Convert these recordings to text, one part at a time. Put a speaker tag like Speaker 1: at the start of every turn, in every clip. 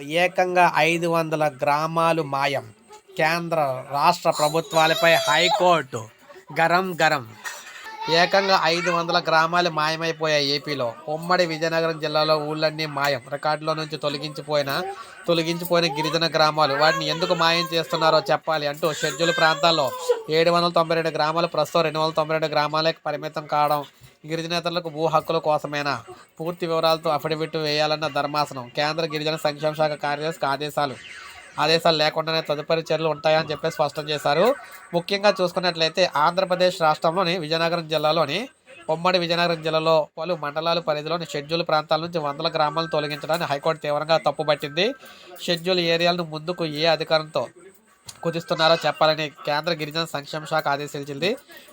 Speaker 1: ఏకంగా ఐదు వందల గ్రామాలు మాయం. కేంద్ర రాష్ట్ర ప్రభుత్వాలపై హైకోర్టు. గరం గరం. ఏకంగా ఐదు వందల గ్రామాలు మాయమైపోయాయి ఏపీలో. ఉమ్మడి విజయనగరం జిల్లాలో ఊళ్ళన్నీ మాయం. రికార్డులో నుంచి తొలగించిపోయిన తొలగించిపోయిన గిరిజన గ్రామాలు. వాటిని ఎందుకు మాయం చేస్తున్నారో చెప్పాలి అంటూ షెడ్యూల్ ప్రాంతాల్లో ఏడు వందల తొంభై రెండు గ్రామాలు ప్రస్తుతం రెండు వందల తొంభై రెండు గ్రామాలకు పరిమితం కావడం గిరిజనేతలకు భూ హక్కుల కోసమేనా? పూర్తి వివరాలతో అఫిడవిట్ వేయాలన్న ధర్మాసనం. కేంద్ర గిరిజన సంక్షేమ శాఖ కార్యదర్శి ఆదేశాలు ఆదేశాలు లేకుండానే తదుపరి చర్యలు ఉంటాయని చెప్పి స్పష్టం చేశారు. ముఖ్యంగా చూసుకున్నట్లయితే ఆంధ్రప్రదేశ్ రాష్ట్రంలోని విజయనగరం జిల్లాలోని ఉమ్మడి విజయనగరం జిల్లాలో పలు మండలాల పరిధిలోని షెడ్యూల్ ప్రాంతాల నుంచి వందల గ్రామాలను తొలగించడాన్ని హైకోర్టు తీవ్రంగా తప్పుపట్టింది. షెడ్యూల్ ఏరియాలను ముందుకు ఏ అధికారంతో కుదిస్తున్నారో చెప్పాలని కేంద్ర గిరిజన సంక్షేమ శాఖ ఆదేశించింది.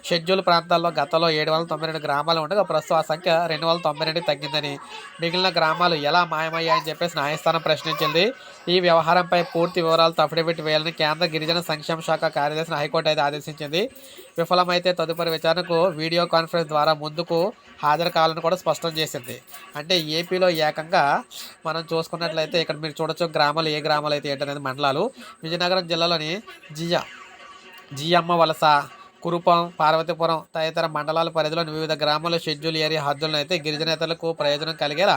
Speaker 1: షెడ్యూల్ ప్రాంతాల్లో గతంలో ఏడు వందల తొంభై రెండు గ్రామాలు ఉండగా ప్రస్తుతం ఆ సంఖ్య రెండు వందల తొంభై రెండు తగ్గిందని. మిగిలిన గ్రామాలు ఎలా మాయమయ్యాయని చెప్పేసి న్యాయస్థానం ప్రశ్నించింది. ఈ వ్యవహారంపై పూర్తి వివరాలతో అఫిడవిట్ వేయాలని కేంద్ర గిరిజన సంక్షేమ శాఖ కార్యదర్శిని హైకోర్టు అయితే ఆదేశించింది. విఫలమైతే తదుపరి విచారణకు వీడియో కాన్ఫరెన్స్ ద్వారా ముందుకు హాజరు కావాలని కూడా స్పష్టం చేసింది. అంటే ఏపీలో ఏకంగా మనం చూసుకున్నట్లయితే ఇక్కడ మీరు చూడొచ్చు గ్రామాలు ఏ గ్రామాలు అయితే ఏంటనేది మండలాలు. విజయనగరం జిల్లాలోని జియా జియమ్మ వలస కురుపం పార్వతీపురం తదితర మండలాల పరిధిలోని వివిధ గ్రామాల షెడ్యూల్ ఏరియా హద్దులను అయితే గిరిజనేతలకు ప్రయోజనం కలిగేలా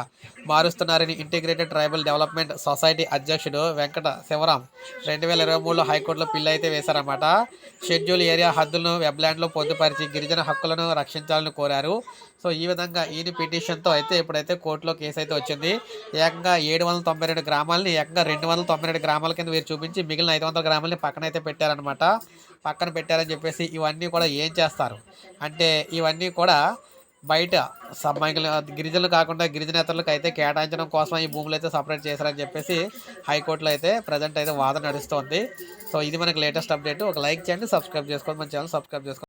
Speaker 1: మారుస్తున్నారని ఇంటిగ్రేటెడ్ ట్రైబల్ డెవలప్మెంట్ సొసైటీ అధ్యక్షుడు వెంకట శివరాం రెండు వేల ఇరవై మూడులో హైకోర్టులో పిల్లు అయితే వేశారన్నమాట. షెడ్యూల్ ఏరియా హద్దులను వెబ్లాండ్లో పొందుపరిచి గిరిజన హక్కులను రక్షించాలని కోరారు. సో ఈ విధంగా ఈయన పిటిషన్తో అయితే ఇప్పుడైతే కోర్టులో కేసు అయితే వచ్చింది. ఏకంగా ఏడు వందల తొంభై రెండు గ్రామాలని ఏకంగా రెండు వందల తొంభై రెండు గ్రామాల కింద వీరు చూపించి మిగిలిన ఐదు వందల గ్రామాలని పక్కన అయితే పెట్టారనమాట పక్కన పెట్టారని చెప్పేసి ఇవన్నీ కూడా ఏం చేస్తారు? అంటే ఇవన్నీ కూడా బయట సబ్ గిరిజనులు కాకుండా గిరిజనేతలకు అయితే కేటాయించడం కోసం ఈ భూములు అయితే సపరేట్ చేశారని చెప్పేసి హైకోర్టులో అయితే ప్రజెంట్ అయితే వాదన నడుస్తోంది. సో ఇది మనకి లేటెస్ట్ అప్డేట్ ఒక లైక్ చేయండి సబ్స్క్రైబ్ చేసుకోండి మన ఛానల్ సబ్స్క్రైబ్ చేసుకోండి.